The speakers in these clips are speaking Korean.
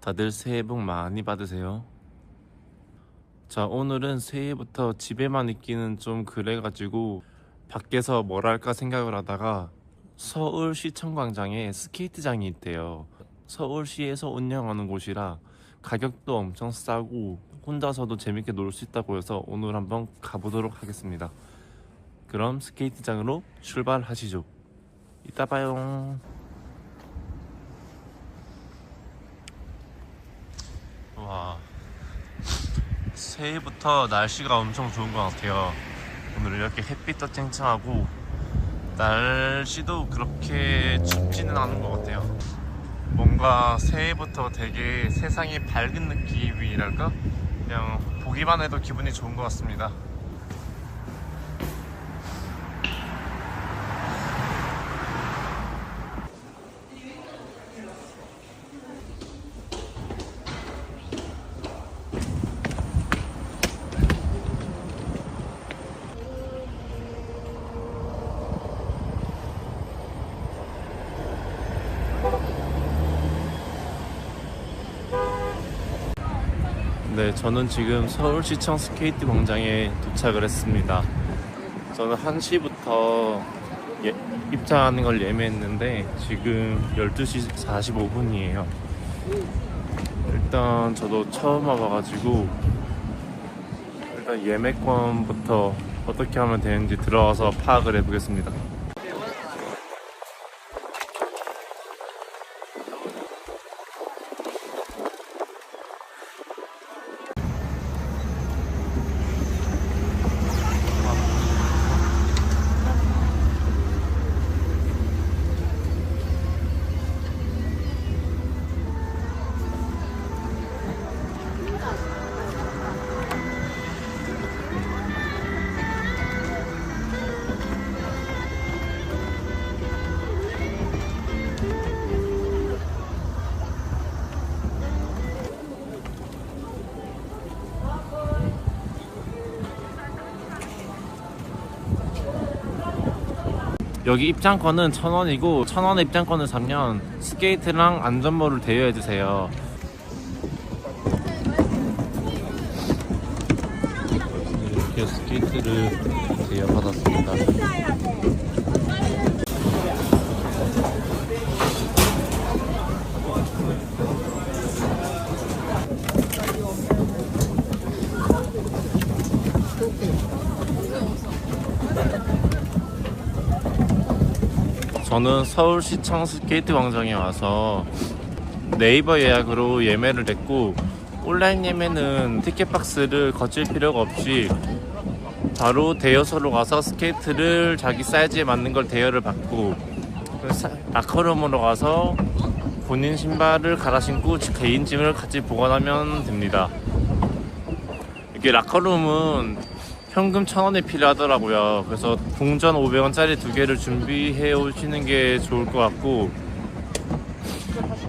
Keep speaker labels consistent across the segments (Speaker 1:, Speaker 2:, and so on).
Speaker 1: 다들 새해 복 많이 받으세요. 자, 오늘은 새해부터 집에만 있기는 좀 그래가지고 밖에서 뭘 할까 생각을 하다가 서울시 청광장에 스케이트장이 있대요. 서울시에서 운영하는 곳이라 가격도 엄청 싸고 혼자서도 재밌게 놀 수 있다고 해서 오늘 한번 가보도록 하겠습니다. 그럼 스케이트장으로 출발하시죠. 이따 봐요. 와 새해부터 날씨가 엄청 좋은 것 같아요. 오늘 이렇게 햇빛도 쨍쨍하고 날씨도 그렇게 춥지는 않은 것 같아요. 뭔가 새해부터 되게 세상이 밝은 느낌이랄까? 그냥 보기만 해도 기분이 좋은 것 같습니다. 네, 저는 지금 서울시청 스케이트 광장에 도착을 했습니다. 저는 1시부터 예, 입장하는 걸 예매했는데 지금 12시 45분이에요. 일단 저도 처음 와봐가지고 일단 예매권부터 어떻게 하면 되는지 들어와서 파악을 해보겠습니다. 여기 입장권은 1,000원이고 1,000원의 입장권을 사면 스케이트랑 안전모를 대여해 주세요. 이렇게 스케이트를 대여받았습니다. 저는 서울시청 스케이트 광장에 와서 네이버 예약으로 예매를 했고 온라인 예매는 티켓 박스를 거칠 필요가 없이 바로 대여소로 가서 스케이트를 자기 사이즈에 맞는 걸 대여를 받고 사- 라커룸으로 가서 본인 신발을 갈아 신고 개인 짐을 같이 보관하면 됩니다. 이게 라커룸은 현금 1,000원이 필요하더라고요. 그래서 동전 500원짜리 두 개를 준비해 오시는 게 좋을 것 같고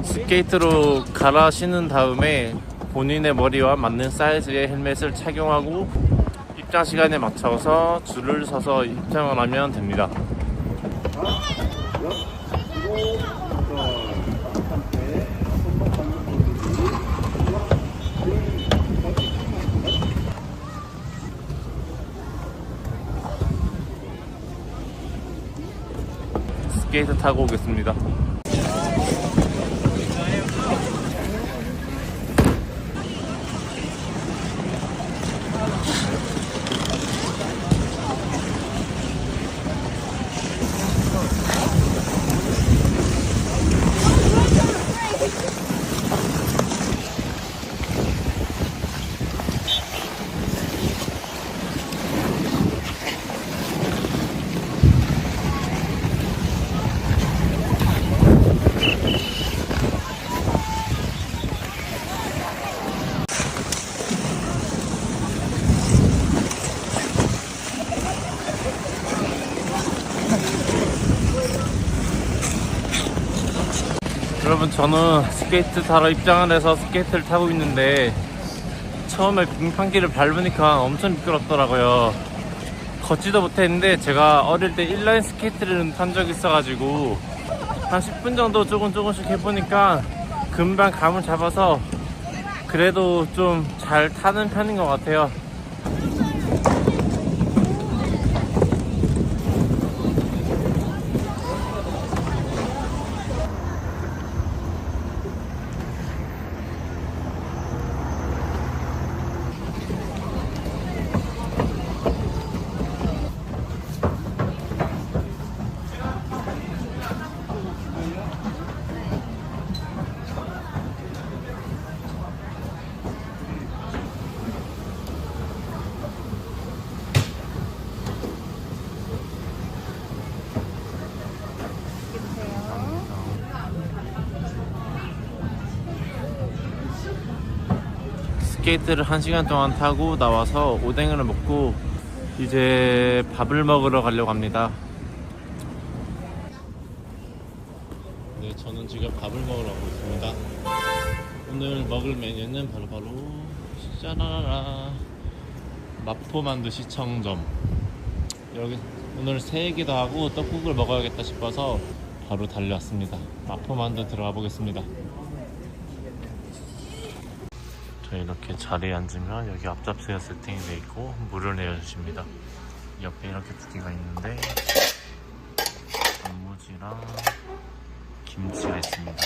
Speaker 1: 스케이트로 갈아 신은 다음에 본인의 머리와 맞는 사이즈의 헬멧을 착용하고 입장 시간에 맞춰서 줄을 서서 입장을 하면 됩니다. 스케이트 타고 오겠습니다. 여러분 저는 스케이트 타러 입장을 해서 스케이트를 타고 있는데 처음에 빙판길을 밟으니까 엄청 미끄럽더라고요 걷지도 못했는데 제가 어릴 때 인라인 스케이트를 탄 적이 있어가지고 한 10분 정도 조금 조금씩 해보니까 그 금방 감을 잡아서 그래도 좀 잘 타는 편인 것 같아요. 스케이트를 한 시간 동안 타고 나와서 오뎅을 먹고 이제 밥을 먹으러 가려고 합니다. 네, 저는 지금 밥을 먹으러 가고 있습니다. 오늘 먹을 메뉴는 바로바로 짜라라라 마포만두 시청점. 여기 오늘 새해기도 하고 떡국을 먹어야겠다 싶어서 바로 달려왔습니다. 마포만두 들어가 보겠습니다. 저 이렇게 자리에 앉으면 여기 앞잡스가 세팅이 되어 있고 물을 내어주십니다. 옆에 이렇게 두 개가 있는데 단무지랑 김치가 있습니다.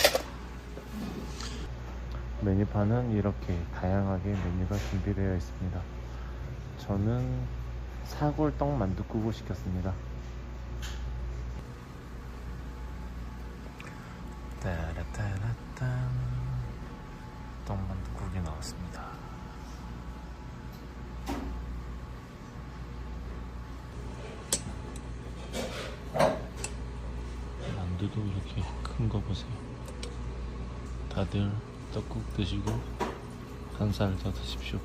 Speaker 1: 메뉴판은 이렇게 다양하게 메뉴가 준비되어 있습니다. 저는 사골 떡 만두국을 시켰습니다. 따라따라딴 떡만두국 이 나왔습니다. 만두도 이렇게 큰 거 보세요. 다들 떡국 드시고 한 살 더 드십시오.